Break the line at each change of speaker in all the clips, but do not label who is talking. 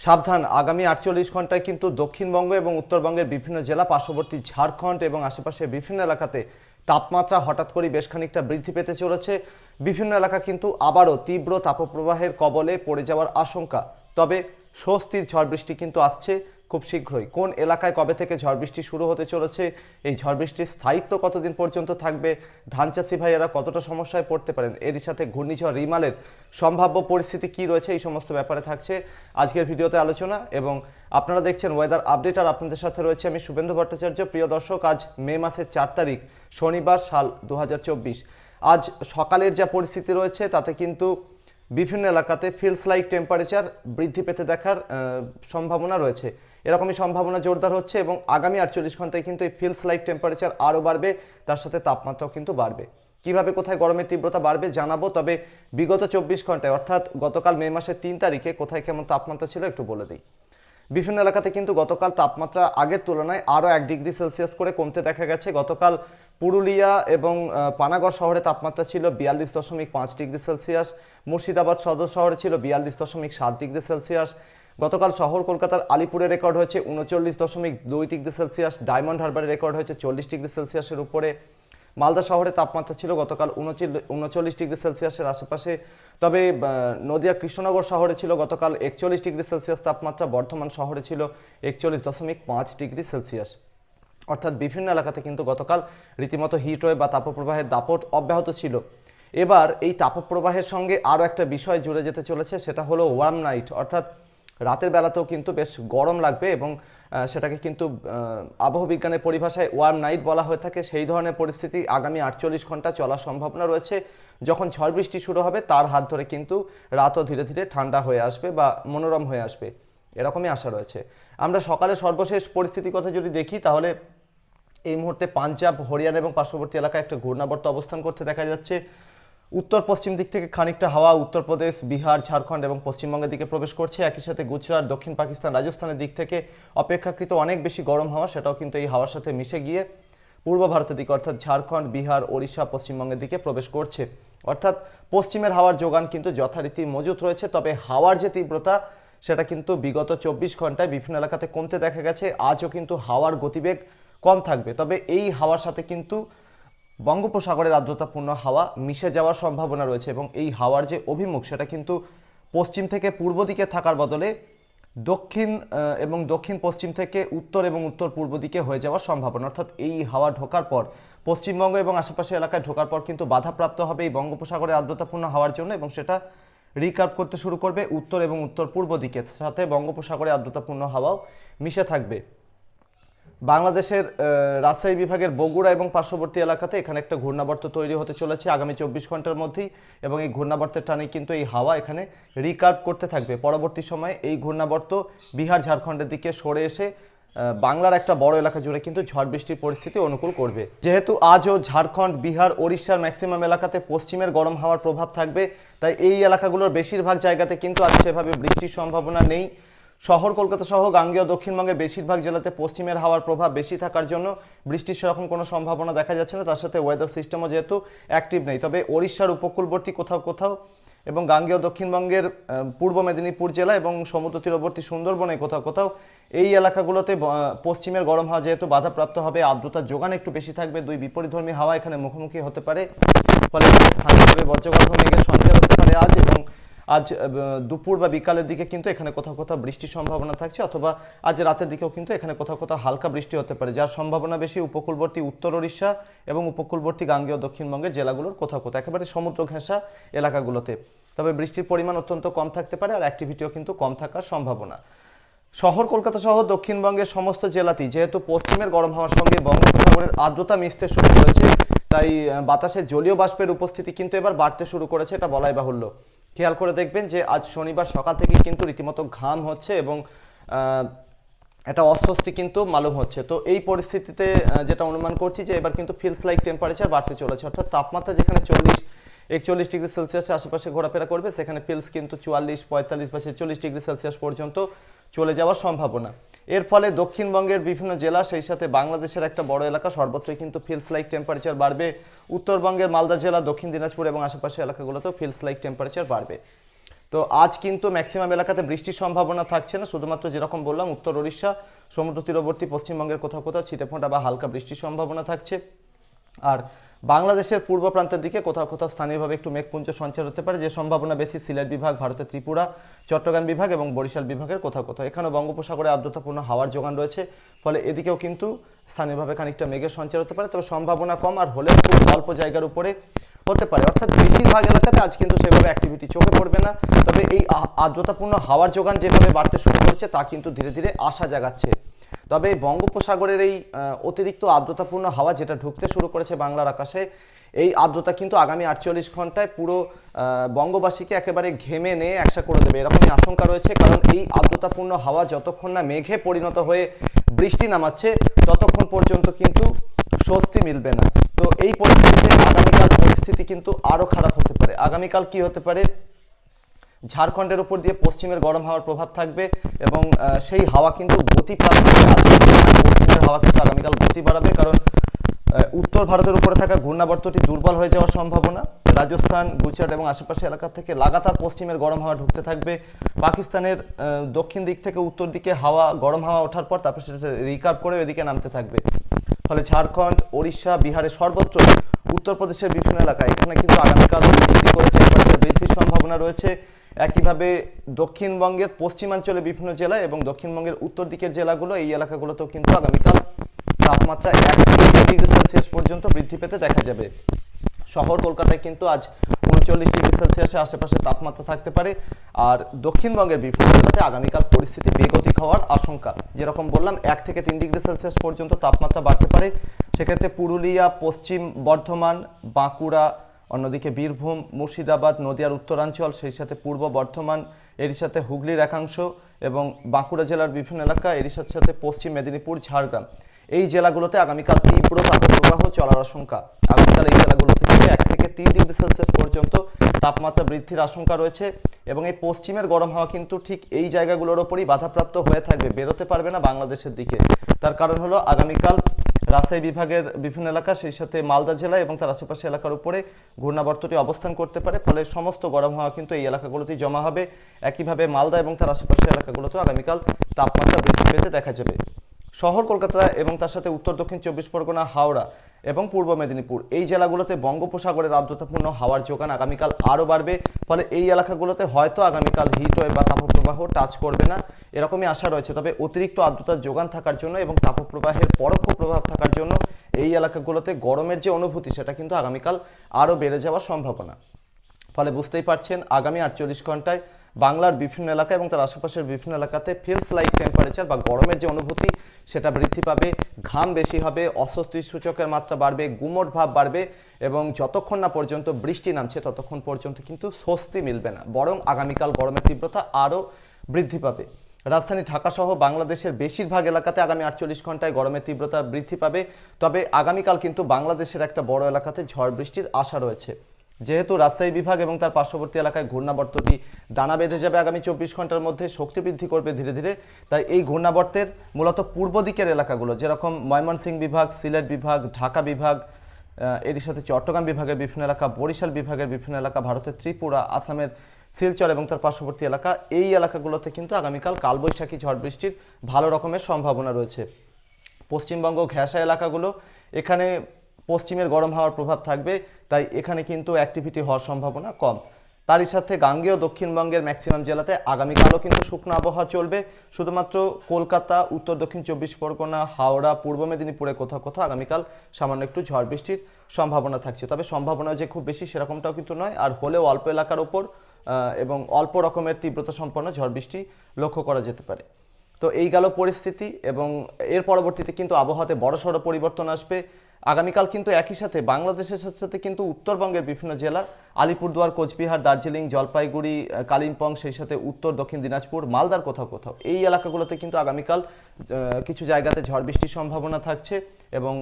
সাবধান। আগামী আটচল্লিশ ঘন্টায় কিন্তু দক্ষিণবঙ্গ এবং উত্তরবঙ্গের বিভিন্ন জেলা, পার্শ্ববর্তী ঝাড়খণ্ড এবং আশেপাশের বিভিন্ন এলাকাতে তাপমাত্রা হঠাৎ করে বেশ খানিকটা বৃদ্ধি পেতে চলেছে। বিভিন্ন এলাকা কিন্তু আবারও তীব্র তাপপ্রবাহের কবলে পড়ে যাওয়ার আশঙ্কা। তবে স্বস্তির ঝড় বৃষ্টি কিন্তু আসছে। খুব শীঘ্রই। কোন এলাকায় কবে থেকে ঝড় বৃষ্টি শুরু হতে চলেছে, এই ঝড় বৃষ্টির স্থায়িত্ব কতদিন পর্যন্ত থাকবে, ধান চাষি ভাইয়েরা কতটা সমস্যায় পড়তে পারেন, এরই সাথে ঘূর্ণিঝড় রিমালের সম্ভাব্য পরিস্থিতি কি রয়েছে, এই সমস্ত ব্যাপারে থাকছে আজকের ভিডিওতে আলোচনা এবং আপনারা দেখছেন ওয়েদার আপডেট আর আপনাদের সাথে রয়েছে আমি শুভেন্দু ভট্টাচার্য। প্রিয় দর্শক, আজ মে মাসের চার তারিখ, শনিবার সাল দু হাজার চব্বিশ। আজ সকালের যা পরিস্থিতি রয়েছে, তাতে কিন্তু বিভিন্ন এলাকাতে ফিলস লাইক টেম্পারেচার বৃদ্ধি পেতে দেখার সম্ভাবনা রয়েছে। এরকমই সম্ভাবনা জোরদার হচ্ছে এবং আগামী আটচল্লিশ ঘন্টায় কিন্তু এই ফিলস লাইক টেম্পারেচার আরও বাড়বে, তার সাথে তাপমাত্রাও কিন্তু বাড়বে। কীভাবে কোথায় গরমের তীব্রতা বাড়বে জানাব, তবে বিগত চব্বিশ ঘন্টায়, অর্থাৎ গতকাল মে মাসের তিন তারিখে কোথায় কেমন তাপমাত্রা ছিল একটু বলে দিই। বিভিন্ন এলাকাতে কিন্তু গতকাল তাপমাত্রা আগের তুলনায় আরও এক ডিগ্রি সেলসিয়াস করে কমতে দেখা গেছে। গতকাল পুরুলিয়া এবং পানাগড় শহরে তাপমাত্রা ছিল বিয়াল্লিশ দশমিক পাঁচ ডিগ্রি সেলসিয়াস। মুর্শিদাবাদ সদর শহরে ছিল বিয়াল্লিশ দশমিক সাত ডিগ্রি সেলসিয়াস। গতকাল শহর কলকাতার আলিপুরে রেকর্ড হয়েছে উনচল্লিশ দশমিক দুই ডিগ্রি সেলসিয়াস, ডায়মন্ড হারবারে রেকর্ড হয়েছে চল্লিশ ডিগ্রি সেলসিয়াসের উপরে। মালদা শহরে তাপমাত্রা ছিল গতকাল উনচল্লিশ ডিগ্রি সেলসিয়াসের আশেপাশে। তবে নদিয়া কৃষ্ণনগর শহরে ছিল গতকাল একচল্লিশ ডিগ্রি সেলসিয়াস, তাপমাত্রা বর্ধমান শহরে ছিল একচল্লিশ দশমিক পাঁচ ডিগ্রি সেলসিয়াস। অর্থাৎ বিভিন্ন এলাকাতে কিন্তু গতকাল রীতিমতো হিট ওয়েভ বা তাপপ্রবাহের দাপট অব্যাহত ছিল। এবার এই তাপপ্রবাহের সঙ্গে আরও একটা বিষয় জুড়ে যেতে চলেছে, সেটা হলো ওয়ার্ম নাইট অর্থাৎ রাতের বেলাতেও কিন্তু বেশ গরম লাগবে এবং সেটাকে কিন্তু আহ, আবহাওয়া বিজ্ঞানের পরিভাষায় ওয়ার্ম নাইট বলা হয়ে থাকে। সেই ধরনের পরিস্থিতি আগামী আটচল্লিশ ঘণ্টা চলার সম্ভাবনা রয়েছে। যখন ঝড় বৃষ্টি শুরু হবে তার হাত ধরে কিন্তু রাতও ধীরে ধীরে ঠান্ডা হয়ে আসবে বা মনোরম হয়ে আসবে। এরকমই আশা রয়েছে। আমরা সকালে সর্বশেষ পরিস্থিতির কথা যদি দেখি তাহলে এই মুহূর্তে পাঞ্জাব হরিয়ানা এবং পার্শ্ববর্তী এলাকায় একটা ঘূর্ণাবর্ত অবস্থান করতে দেখা যাচ্ছে। উত্তর পশ্চিম দিক থেকে খানিকটা হাওয়া উত্তরপ্রদেশ বিহার, ঝাড়খণ্ড এবং পশ্চিমবঙ্গের দিকে প্রবেশ করছে। একই সাথে গুজরাট, দক্ষিণ পাকিস্তান, রাজস্থানের দিক থেকে অপেক্ষাকৃত অনেক বেশি গরম হাওয়া, সেটাও কিন্তু এই হাওয়ার সাথে মিশে গিয়ে পূর্ব ভারতের দিকে অর্থাৎ ঝাড়খণ্ড, বিহার, ওড়িশা, পশ্চিমবঙ্গের দিকে প্রবেশ করছে। অর্থাৎ পশ্চিমের হাওয়ার যোগান কিন্তু যথারীতি মজুত রয়েছে, তবে হাওয়ার যে তীব্রতা, সেটা কিন্তু বিগত চব্বিশ ঘন্টায় বিভিন্ন এলাকাতে কমতে দেখা গেছে। আজও কিন্তু হাওয়ার গতিবেগ কম থাকবে। তবে এই হাওয়ার সাথে কিন্তু বঙ্গোপসাগরের আর্দ্রতাপূর্ণ হাওয়া মিশে যাওয়ার সম্ভাবনা রয়েছে এবং এই হাওয়ার যে অভিমুখ, সেটা কিন্তু পশ্চিম থেকে পূর্ব দিকে থাকার বদলে দক্ষিণ এবং দক্ষিণ পশ্চিম থেকে উত্তর এবং উত্তর পূর্ব দিকে হয়ে যাওয়ার সম্ভাবনা। অর্থাৎ এই হাওয়া ঢোকার পর পশ্চিমবঙ্গ এবং আশেপাশের এলাকায় ঢোকার পর কিন্তু বাধাপ্রাপ্ত হবে এই বঙ্গোপসাগরের আর্দ্রতাপূর্ণ হওয়ার জন্য এবং সেটা রিকার্ভ করতে শুরু করবে উত্তর এবং উত্তর পূর্ব দিকে। সাথে বঙ্গোপসাগরে আর্দ্রতাপূর্ণ হাওয়াও মিশে থাকবে। বাংলাদেশের রাজশাহী বিভাগের বগুড়া এবং পার্শ্ববর্তী এলাকাতে এখানে একটা ঘূর্ণাবর্ত তৈরি হতে চলেছে আগামী চব্বিশ ঘণ্টার মধ্যেই এবং এই ঘূর্ণাবর্তের টানে কিন্তু এই হাওয়া এখানে রিকার্ভ করতে থাকবে। পরবর্তী সময়ে এই ঘূর্ণাবর্ত বিহার, ঝাড়খণ্ডের দিকে সরে এসে বাংলার একটা বড় এলাকা জুড়ে কিন্তু ঝড় বৃষ্টির পরিস্থিতি অনুকূল করবে। যেহেতু আজও ঝাড়খণ্ড, বিহার, ওড়িশার ম্যাক্সিমাম এলাকাতে পশ্চিমের গরম হাওয়ার প্রভাব থাকবে, তাই এই এলাকাগুলোর বেশিরভাগ জায়গাতে কিন্তু আজ সেভাবে বৃষ্টির সম্ভাবনা নেই। শহর কলকাতা সহ গাঙ্গেয় দক্ষিণবঙ্গের বেশিরভাগ জেলাতে পশ্চিমের হাওয়ার প্রভাব বেশি থাকার জন্য বৃষ্টির সেরকম কোনো সম্ভাবনা দেখা যাচ্ছে না। তার সাথে ওয়েদার সিস্টেমও যেহেতু অ্যাক্টিভ নেই। তবে ওড়িশার উপকূলবর্তী কোথাও কোথাও এবং গাঙ্গেয় দক্ষিণবঙ্গের পূর্ব মেদিনীপুর জেলা এবং সমুদ্র তীরবর্তী সুন্দরবনে কোথাও কোথাও এই এলাকাগুলোতে পশ্চিমের গরম হাওয়া যেহেতু বাধাপ্রাপ্ত হবে আর্দ্রতার যোগান একটু বেশি থাকবে। দুই বিপরীতধর্মী হাওয়া এখানে মুখোমুখি হতে পারে। ফলে স্থানীয়ভাবে বজ্রগর্ভ মেঘের সঞ্চার হতে পারে আজ এবং আজ দুপুর বা বিকালের দিকে কিন্তু এখানে কোথাও কোথাও বৃষ্টির সম্ভাবনা থাকছে অথবা আজ রাতের দিকেও কিন্তু এখানে কোথাও কোথাও হালকা বৃষ্টি হতে পারে, যার সম্ভাবনা বেশি উপকূলবর্তী উত্তর ওড়িশা এবং উপকূলবর্তী গাঙ্গেয় দক্ষিণবঙ্গের জেলাগুলোর কোথাও কোথাও, একেবারে সমুদ্র ঘেঁষা এলাকাগুলোতে। তবে বৃষ্টির পরিমাণ অত্যন্ত কম থাকতে পারে আর অ্যাক্টিভিটিও কিন্তু কম থাকার সম্ভাবনা। শহর কলকাতা সহ দক্ষিণবঙ্গের সমস্ত জেলাতেই যেহেতু পশ্চিমের গরম হওয়ার সঙ্গে বঙ্গোপসাগরের আর্দ্রতা মিশতে শুরু করেছে, তাই বাতাসে জলীয় বাষ্পের উপস্থিতি কিন্তু এবার বাড়তে শুরু করেছে, এটা বলাই বাহুল্য। খেয়াল করে দেখবেন যে আজ শনিবার সকাল থেকে কিন্তু রীতিমতো ঘাম হচ্ছে এবং একটা অস্বস্তি কিন্তু মালুম হচ্ছে। তো এই পরিস্থিতিতে যেটা অনুমান করছি যে এবার কিন্তু ফিলস লাইক টেম্পারেচার বাড়তে চলেছে। অর্থাৎ তাপমাত্রা যেখানে চল্লিশ, একচল্লিশ ডিগ্রি সেলসিয়াসের আশেপাশে ঘোরাফেরা করবে, সেখানে ফিলস কিন্তু চুয়াল্লিশ, পঁয়তাল্লিশ বা ছেচল্লিশ ডিগ্রি সেলসিয়াস পর্যন্ত চলে যাওয়ার সম্ভাবনা। এর ফলে দক্ষিণবঙ্গের বিভিন্ন জেলা সেই সাথে বাংলাদেশের একটা বড় এলাকা। সর্বত্রই কিন্তু ফিলস লাইক টেম্পারেচার বাড়বে। উত্তরবঙ্গের মালদা জেলা, দক্ষিণ দিনাজপুর এবং আশেপাশের এলাকাগুলোতেও ফিলস লাইক টেম্পারেচার বাড়বে। তো আজ কিন্তু ম্যাক্সিমাম এলাকাতে বৃষ্টির সম্ভাবনা থাকছে না। শুধুমাত্র যেরকম বললাম, উত্তর ওড়িশা, সমুদ্র তীরবর্তী, পশ্চিমবঙ্গের কোথাও কোথাও ছিটেফোঁটা বা হালকা বৃষ্টির সম্ভাবনা থাকছে। আর বাংলাদেশের পূর্ব প্রান্তের দিকে কোথাও কোথাও স্থানীয়ভাবে একটু মেঘপুঞ্জ সঞ্চার হতে পারে, যে সম্ভাবনা বেশি সিলেট বিভাগ, ভারতের ত্রিপুরা, চট্টগ্রাম বিভাগ এবং বরিশাল বিভাগের কোথাও কোথাও। এখানেও বঙ্গোপসাগরে আর্দ্রতাপূর্ণ হাওয়ার যোগান রয়েছে, ফলে এদিকেও কিন্তু স্থানীয়ভাবে খানিকটা মেঘের সঞ্চার হতে পারে, তবে সম্ভাবনা কম আর হলেও খুব অল্প জায়গার উপরে হতে পারে। অর্থাৎ বেশিরভাগ এলাকাতে আজ কিন্তু সেভাবে অ্যাক্টিভিটি চোখে পড়বে না, তবে এই আর্দ্রতাপূর্ণ হাওয়ার যোগান যেভাবে বাড়তে শুরু করেছে, তা কিন্তু ধীরে ধীরে আশা জাগাচ্ছে। তবে বঙ্গোপসাগরের এই অতিরিক্ত আর্দ্রতাপূর্ণ হাওয়া যেটা ঢুকতে শুরু করেছে বাংলার আকাশে, এই আর্দ্রতা কিন্তু আগামী আটচল্লিশ ঘন্টায় পুরো বঙ্গবাসীকে একেবারে ঘেমে নিয়ে একসা করে দেবে। এরকমই আশঙ্কা রয়েছে, কারণ এই আর্দ্রতাপূর্ণ হাওয়া যতক্ষণ না মেঘে পরিণত হয়ে বৃষ্টি নামাচ্ছে, ততক্ষণ পর্যন্ত কিন্তু স্বস্তি মিলবে না। তো এই পরিস্থিতিতে আগামীকাল পরিস্থিতি কিন্তু আরও খারাপ হতে পারে। আগামীকাল কি হতে পারে? ঝাড়খণ্ডের উপর দিয়ে পশ্চিমের গরম হাওয়ার প্রভাব থাকবে এবং সেই হাওয়া কিন্তু গতি পশ্চিমের হাওয়া কিন্তু আগামীকাল গতি বাড়াবে কারণ উত্তর ভারতের উপরে থাকা ঘূর্ণাবর্তটি দুর্বল হয়ে যাওয়ার সম্ভাবনা। রাজস্থান, গুজরাট এবং আশেপাশে এলাকা থেকে লাগাতার পশ্চিমের গরম হাওয়া ঢুকতে থাকবে। পাকিস্তানের দক্ষিণ দিক থেকে উত্তর দিকে হাওয়া, গরম হাওয়া ওঠার পর তারপর সেটা রিকার্ভ করে এদিকে নামতে থাকবে। ফলে ঝাড়খণ্ড, ওড়িশা বিহারের সর্বত্র উত্তরপ্রদেশের বিভিন্ন এলাকায় এখানে কিন্তু আগামীকাল বৃদ্ধির সম্ভাবনা রয়েছে একইভাবে দক্ষিণবঙ্গের পশ্চিমাঞ্চলে বিভিন্ন জেলা এবং দক্ষিণবঙ্গের উত্তর দিকের জেলাগুলো, এই এলাকাগুলোতেও কিন্তু আগামীকাল তাপমাত্রা এক ডিগ্রি সেলসিয়াস পর্যন্ত বৃদ্ধি পেতে দেখা যাবে। শহর কলকাতায় কিন্তু আজ উনচল্লিশ ডিগ্রি সেলসিয়াসের আশেপাশে তাপমাত্রা থাকতে পারে। আর দক্ষিণবঙ্গের বিভিন্ন জেলাতে আগামীকাল পরিস্থিতি বেগতিক হওয়ার আশঙ্কা। যেরকম বললাম, এক থেকে তিন ডিগ্রি সেলসিয়াস পর্যন্ত তাপমাত্রা বাড়তে পারে। সেক্ষেত্রে পুরুলিয়া, পশ্চিম বর্ধমান, বাঁকুড়া অন্যদিকে বীরভূম, মুর্শিদাবাদ, নদিয়ার উত্তরাঞ্চল, সেই সাথে পূর্ব বর্ধমান, এরই সাথে হুগলির একাংশ এবং বাঁকুড়া জেলার বিভিন্ন এলাকা, এরই সাথে সাথে পশ্চিম মেদিনীপুর, ঝাড়গ্রাম। এই জেলাগুলোতে আগামীকাল তীব্র তাপপ্রবাহ চলার আশঙ্কা। আগামীকাল এই জেলাগুলো থেকে এক থেকে তিন ডিগ্রি সেলসিয়াস পর্যন্ত তাপমাত্রা বৃদ্ধির আশঙ্কা রয়েছে এবং এই পশ্চিমের গরম হাওয়া কিন্তু ঠিক এই জায়গাগুলোর ওপরই বাধাপ্রাপ্ত হয়ে থাকবে, বেরোতে পারবে না বাংলাদেশের দিকে। তার কারণ হলো আগামীকাল রাজশাহী বিভাগের বিভিন্ন এলাকা, সেই সাথে মালদা জেলা এবং তার আশেপাশে এলাকার উপরে ঘূর্ণাবর্তটি অবস্থান করতে পারে, ফলে সমস্ত গরম হাওয়া কিন্তু এই এলাকাগুলোতেই জমা হবে। একইভাবে মালদা এবং তার আশেপাশের এলাকাগুলোতেও আগামীকাল তাপমাত্রা বৃদ্ধি পেতে দেখা যাবে। শহর কলকাতা এবং তার সাথে উত্তর দক্ষিণ চব্বিশ পরগনা, হাওড়া এবং পূর্ব মেদিনীপুর। এই জেলাগুলোতে বঙ্গোপসাগরের আর্দ্রতাপূর্ণ হাওয়ার যোগান আগামীকাল আরও বাড়বে, ফলে এই এলাকাগুলোতে হয়তো আগামীকাল হিট ওয়েভ বা তাপপ্রবাহ টাচ করবে না। এরকমই আশা রয়েছে, তবে অতিরিক্ত আর্দ্রতার যোগান থাকার জন্য এবং তাপপ্রবাহের পরোক্ষ প্রভাব থাকার জন্য এই এলাকাগুলোতে গরমের যে অনুভূতি, সেটা কিন্তু আগামীকাল আরও বেড়ে যাওয়ার সম্ভাবনা। ফলে বুঝতেই পারছেন, আগামী আটচল্লিশ ঘন্টায় বাংলার বিভিন্ন এলাকা এবং তার আশেপাশের বিভিন্ন এলাকাতে ফিলস লাইক টেম্পারেচার বা গরমের যে অনুভূতি, সেটা বৃদ্ধি পাবে। ঘাম বেশি হবে, অস্বস্তি সূচকের মাত্রা বাড়বে, গুমট ভাব বাড়বে এবং যতক্ষণ না পর্যন্ত বৃষ্টি নামছে, ততক্ষণ পর্যন্ত কিন্তু স্বস্তি মিলবে না। বরং আগামীকাল গরমের তীব্রতা আরও বৃদ্ধি পাবে। রাজধানী ঢাকা সহ বাংলাদেশের বেশিরভাগ এলাকাতে আগামী আটচল্লিশ ঘন্টায় গরমের তীব্রতা বৃদ্ধি পাবে। তবে আগামীকাল কিন্তু বাংলাদেশের একটা বড় এলাকাতে ঝড় বৃষ্টির আশা রয়েছে। যেহেতু রাজশাহী বিভাগ এবং তার পার্শ্ববর্তী এলাকায় ঘূর্ণাবর্তটি দানা বেঁধে যাবে আগামী চব্বিশ ঘণ্টার মধ্যে, শক্তি বৃদ্ধি করবে ধীরে ধীরে। তাই এই ঘূর্ণাবর্তের মূলত পূর্ব দিকের এলাকাগুলো, যেরকম ময়মনসিংহ বিভাগ, সিলেট বিভাগ, ঢাকা বিভাগ এরই সাথে চট্টগ্রাম বিভাগের বিভিন্ন এলাকা, বরিশাল বিভাগের বিভিন্ন এলাকা, ভারতের ত্রিপুরা, আসামের শিলচর এবং তার পার্শ্ববর্তী এলাকা, এই এলাকাগুলোতে কিন্তু আগামীকাল কালবৈশাখী ঝড় বৃষ্টির ভালো রকমের সম্ভাবনা রয়েছে। পশ্চিমবঙ্গ ঘেঁষা এলাকাগুলো, এখানে পশ্চিমের গরম হাওয়ার প্রভাব থাকবে, তাই এখানে কিন্তু অ্যাক্টিভিটি হওয়ার সম্ভাবনা কম। তারই সাথে গাঙ্গেয় দক্ষিণবঙ্গের ম্যাক্সিমাম জেলাতে আগামীকালও কিন্তু শুকনো আবহাওয়া চলবে। শুধুমাত্র কলকাতা, উত্তর, দক্ষিণ চব্বিশ পরগনা, হাওড়া, পূর্ব মেদিনীপুরে কোথাও কোথাও আগামীকাল সামান্য একটু ঝড় বৃষ্টির সম্ভাবনা থাকছে। তবে সম্ভাবনা যে খুব বেশি সেরকমটাও কিন্তু নয়, আর হলেও অল্প এলাকার ওপর এবং অল্প রকমের তীব্রতা সম্পন্ন ঝড় বৃষ্টি লক্ষ্য করা যেতে পারে। তো এই গেল পরিস্থিতি, এবং এর পরবর্তীতে কিন্তু আবহাওয়াতে বড়সড় পরিবর্তন আসবে। আগামীকাল কিন্তু একই সাথে বাংলাদেশের সাথে সাথে কিন্তু উত্তরবঙ্গের বিভিন্ন জেলা, আলিপুরদুয়ার, কোচবিহার, দার্জিলিং, জলপাইগুড়ি কালিম্পং, সেই সাথে উত্তর, দক্ষিণ দিনাজপুর, মালদার কোথাও কোথাও। এই এলাকাগুলোতে কিন্তু আগামীকাল কিছু জায়গাতে ঝড় বৃষ্টির সম্ভাবনা থাকছে এবং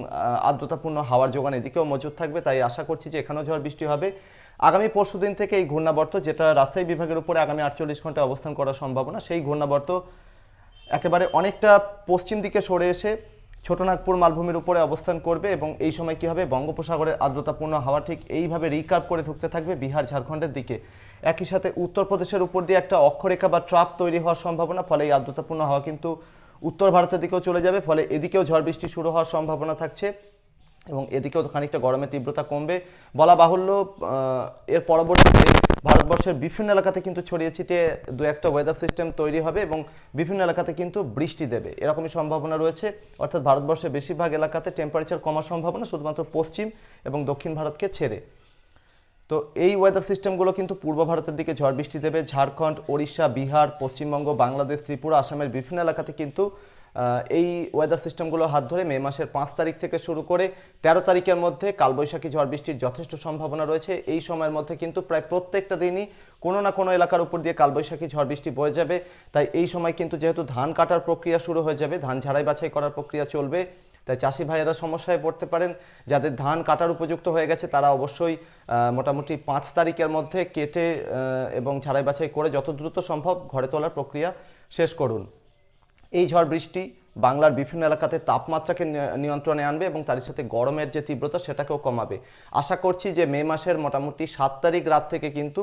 আর্দ্রতাপূর্ণ হাওয়ার যোগান এদিকেও মজুদ থাকবে, তাই আশা করছি যে এখানেও ঝড় বৃষ্টি হবে। আগামী পরশুদিন থেকে এই ঘূর্ণাবর্ত, যেটা রাজশাহী বিভাগের উপরে আগামী আটচল্লিশ ঘণ্টা অবস্থান করার সম্ভাবনা, সেই ঘূর্ণাবর্ত একেবারে অনেকটা পশ্চিম দিকে সরে এসে ছোটনাগপুর মালভূমির উপরে অবস্থান করবে এবং এই সময় কি হবে? বঙ্গোপসাগরের আর্দ্রতাপূর্ণ হাওয়া ঠিক এইভাবে রিকার্ভ করে ঢুকতে থাকবে বিহার, ঝাড়খণ্ডের দিকে। একই সাথে উত্তরপ্রদেশের উপর দিয়ে একটা অক্ষরেখা বা ট্রাপ তৈরি হওয়ার সম্ভাবনা, ফলে এই আর্দ্রতাপূর্ণ হাওয়া কিন্তু উত্তর ভারতের দিকেও চলে যাবে, ফলে এদিকেও ঝড় বৃষ্টি শুরু হওয়ার সম্ভাবনা থাকছে। এবং এদিকেও খানিকটা গরমের তীব্রতা কমবে। বলা বাহুল্য এর পরবর্তীতে ভারতবর্ষের বিভিন্ন এলাকাতে কিন্তু ছড়িয়ে ছিটিয়ে দু একটা ওয়েদার সিস্টেম তৈরি হবে এবং বিভিন্ন এলাকাতে কিন্তু বৃষ্টি দেবে। এরকমই সম্ভাবনা রয়েছে। অর্থাৎ ভারতবর্ষের বেশিরভাগ এলাকাতে টেম্পারেচার কমার সম্ভাবনা শুধুমাত্র পশ্চিম এবং দক্ষিণ ভারতকে ছেড়ে। তো এই ওয়েদার সিস্টেমগুলো কিন্তু পূর্ব ভারতের দিকে ঝড় বৃষ্টি দেবে। ঝাড়খণ্ড, ওড়িশা, বিহার, পশ্চিমবঙ্গ, বাংলাদেশ, ত্রিপুরা, আসামের বিভিন্ন এলাকাতে কিন্তু এই ওয়েদার সিস্টেমগুলো হাত ধরে মে মাসের পাঁচ তারিখ থেকে শুরু করে তেরো তারিখের মধ্যে কালবৈশাখী ঝড় বৃষ্টির যথেষ্ট সম্ভাবনা রয়েছে। এই সময়ের মধ্যে কিন্তু প্রায় প্রত্যেকটা দিনই কোনো না কোনো এলাকার উপর দিয়ে কালবৈশাখী ঝড় বৃষ্টি বয়ে যাবে। তাই এই সময় কিন্তু যেহেতু ধান কাটার প্রক্রিয়া শুরু হয়ে যাবে, ধান ঝাড়াই বাছাই করার প্রক্রিয়া চলবে, তাই চাষি ভাইয়েরা সমস্যায় পড়তে পারেন। যাদের ধান কাটার উপযুক্ত হয়ে গেছে, তারা অবশ্যই মোটামুটি পাঁচ তারিখের মধ্যে কেটে এবং ঝাড়াই বাছাই করে যত দ্রুত সম্ভব ঘরে তোলার প্রক্রিয়া শেষ করুন। এই ঝড় বৃষ্টি বাংলার বিভিন্ন এলাকাতে তাপমাত্রাকে নিয়ন্ত্রণে আনবে এবং তার সাথে গরমের যে তীব্রতা সেটাকেও কমাবে। আশা করছি যে মে মাসের মোটামুটি সাত তারিখ রাত থেকে কিন্তু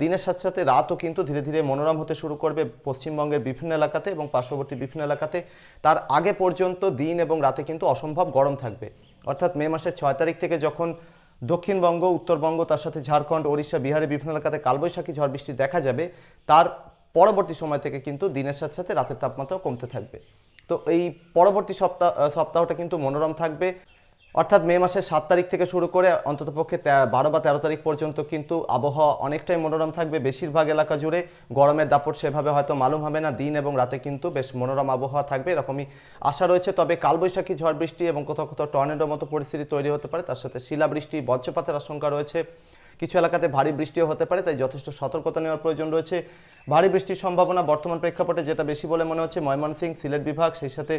দিনের সাথে সাথে রাতও কিন্তু ধীরে ধীরে মনোরম হতে শুরু করবে পশ্চিমবঙ্গের বিভিন্ন এলাকাতে এবং পার্শ্ববর্তী বিভিন্ন এলাকাতে। তার আগে পর্যন্ত দিন এবং রাতে কিন্তু অসম্ভব গরম থাকবে। অর্থাৎ মে মাসের ছয় তারিখ থেকে যখন দক্ষিণবঙ্গ, উত্তরবঙ্গ, তার সাথে ঝাড়খণ্ড, ওড়িশা, বিহারের বিভিন্ন এলাকাতে কালবৈশাখী ঝড় বৃষ্টি দেখা যাবে, তার পরবর্তী সময় থেকে কিন্তু দিনের সাথে সাথে রাতের তাপমাত্রাও কমতে থাকবে। তো এই পরবর্তী সপ্তাহ সপ্তাহটা কিন্তু মনোরম থাকবে। অর্থাৎ মে মাসের সাত তারিখ থেকে শুরু করে অন্ততপক্ষে বারো বা তেরো তারিখ পর্যন্ত কিন্তু আবহাওয়া অনেকটাই মনোরম থাকবে। বেশিরভাগ এলাকা জুড়ে গরমের দাপট সেভাবে হয়তো মালুম হবে না। দিন এবং রাতে কিন্তু বেশ মনোরম আবহাওয়া থাকবে, এরকমই আশা রয়েছে। তবে কালবৈশাখী ঝড় বৃষ্টি এবং কোথাও কোথাও টর্নেডোর মতো পরিস্থিতি তৈরি হতে পারে। তার সাথে শিলাবৃষ্টি, বজ্রপাতের আশঙ্কা রয়েছে। কিছু এলাকাতে ভারী বৃষ্টিও হতে পারে, তাই যথেষ্ট সতর্কতা নেওয়ার প্রয়োজন রয়েছে। ভারী বৃষ্টির সম্ভাবনা বর্তমান প্রেক্ষাপটে যেটা বেশি বলে মনে হচ্ছে ময়মনসিংহ, সিলেট বিভাগ, সেই সাথে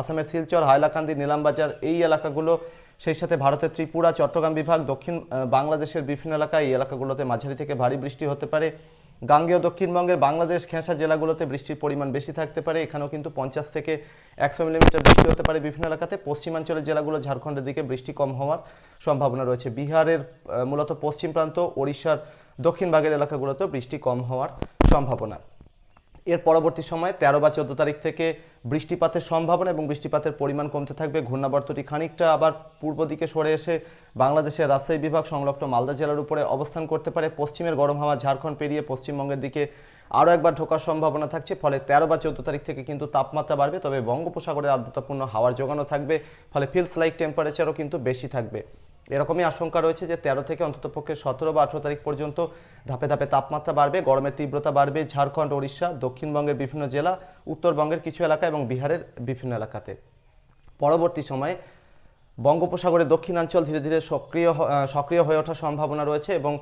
আসামের শিলচর, হাইলাকান্দি, নীলামবাজার, এই এলাকাগুলো সেই সাথে ভারতের ত্রিপুরা, চট্টগ্রাম বিভাগ, দক্ষিণ বাংলাদেশের বিভিন্ন এলাকায় এই এলাকাগুলোতে মাঝারি থেকে ভারী বৃষ্টি হতে পারে। গাঙ্গেয় দক্ষিণবঙ্গের বাংলাদেশ, খেঁসা জেলাগুলোতে বৃষ্টির পরিমাণ বেশি থাকতে পারে। এখানেও কিন্তু পঞ্চাশ থেকে একশো মিলিমিটার বৃষ্টি হতে পারে বিভিন্ন এলাকাতে। পশ্চিমাঞ্চলের জেলাগুলো ঝাড়খণ্ডের দিকে বৃষ্টি কম হওয়ার সম্ভাবনা রয়েছে। বিহারের মূলত পশ্চিম প্রান্ত, ওড়িশার দক্ষিণ ভাগের এলাকাগুলোতেও বৃষ্টি কম হওয়ার সম্ভাবনা। এর পরবর্তী সময়ে তেরো বা চোদ্দ তারিখ থেকে বৃষ্টিপাতের সম্ভাবনা এবং বৃষ্টিপাতের পরিমাণ কমতে থাকবে। ঘূর্ণাবর্তটি খানিকটা আবার পূর্ব দিকে সরে এসে বাংলাদেশের রাজশাহী বিভাগ সংলগ্ন মালদা জেলার উপরে অবস্থান করতে পারে। পশ্চিমের গরম হাওয়া ঝাড়খণ্ড পেরিয়ে পশ্চিমবঙ্গের দিকে আরও একবার ঢোকার সম্ভাবনা থাকছে। ফলে তেরো বা চোদ্দ তারিখ থেকে কিন্তু তাপমাত্রা বাড়বে, তবে বঙ্গোপসাগরের আর্দ্রতাপূর্ণ হাওয়ার যোগানো থাকবে। ফলে ফিলস লাইক টেম্পারেচারও কিন্তু বেশি থাকবে। এরকমই আশঙ্কা রয়েছে যে তেরো থেকে অন্ততপক্ষে সতেরো বা আঠেরো তারিখ পর্যন্ত ধাপে ধাপে তাপমাত্রা বাড়বে, গরমের তীব্রতা বাড়বে ঝাড়খণ্ড, ওড়িশা, দক্ষিণবঙ্গের বিভিন্ন জেলা, উত্তরবঙ্গের কিছু এলাকা এবং বিহারের বিভিন্ন এলাকাতে। পরবর্তী সময়ে বঙ্গোপসাগরের দক্ষিণাঞ্চল ধীরে ধীরে সক্রিয় সক্রিয় হয়ে ওঠার সম্ভাবনা রয়েছে এবং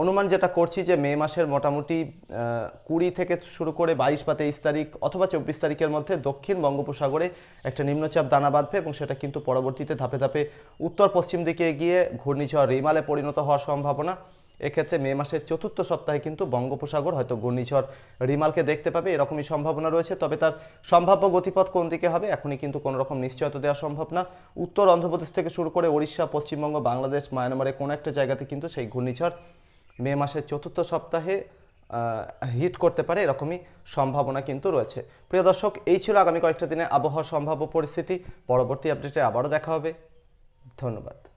অনুমান যেটা করছি যে মে মাসের মোটামুটি কুড়ি থেকে শুরু করে বাইশ বা তেইশ তারিখ অথবা চব্বিশ তারিখের মধ্যে দক্ষিণ বঙ্গোপসাগরে একটা নিম্নচাপ দানা বাঁধবে এবং সেটা কিন্তু পরবর্তীতে ধাপে ধাপে উত্তর পশ্চিম দিকে এগিয়ে ঘূর্ণিঝড় রিমালে পরিণত হওয়ার সম্ভাবনা। এক্ষেত্রে মে মাসের চতুর্থ সপ্তাহে কিন্তু বঙ্গোপসাগর, হয়তো ঘূর্ণিঝড় রিমালকে দেখতে পাবে, এরকমই সম্ভাবনা রয়েছে। তবে তার সম্ভাব্য গতিপথ কোন দিকে হবে, এখনই কিন্তু কোনো রকম নিশ্চয়তা দেওয়া সম্ভব না। উত্তর অন্ধ্রপ্রদেশ থেকে শুরু করে ওড়িশা, পশ্চিমবঙ্গ, বাংলাদেশ, মায়ানমারের কোনো একটা জায়গাতে কিন্তু সেই ঘূর্ণিঝড় মে মাসের চতুর্থ সপ্তাহে হিট করতে পারে, এরকমই সম্ভাবনা কিন্তু রয়েছে। প্রিয় দর্শক, এই ছিল আগামী কয়েকটা দিনে আবহাওয়ার সম্ভাব্য পরিস্থিতি। পরবর্তী আপডেটে আবারও দেখা হবে। ধন্যবাদ।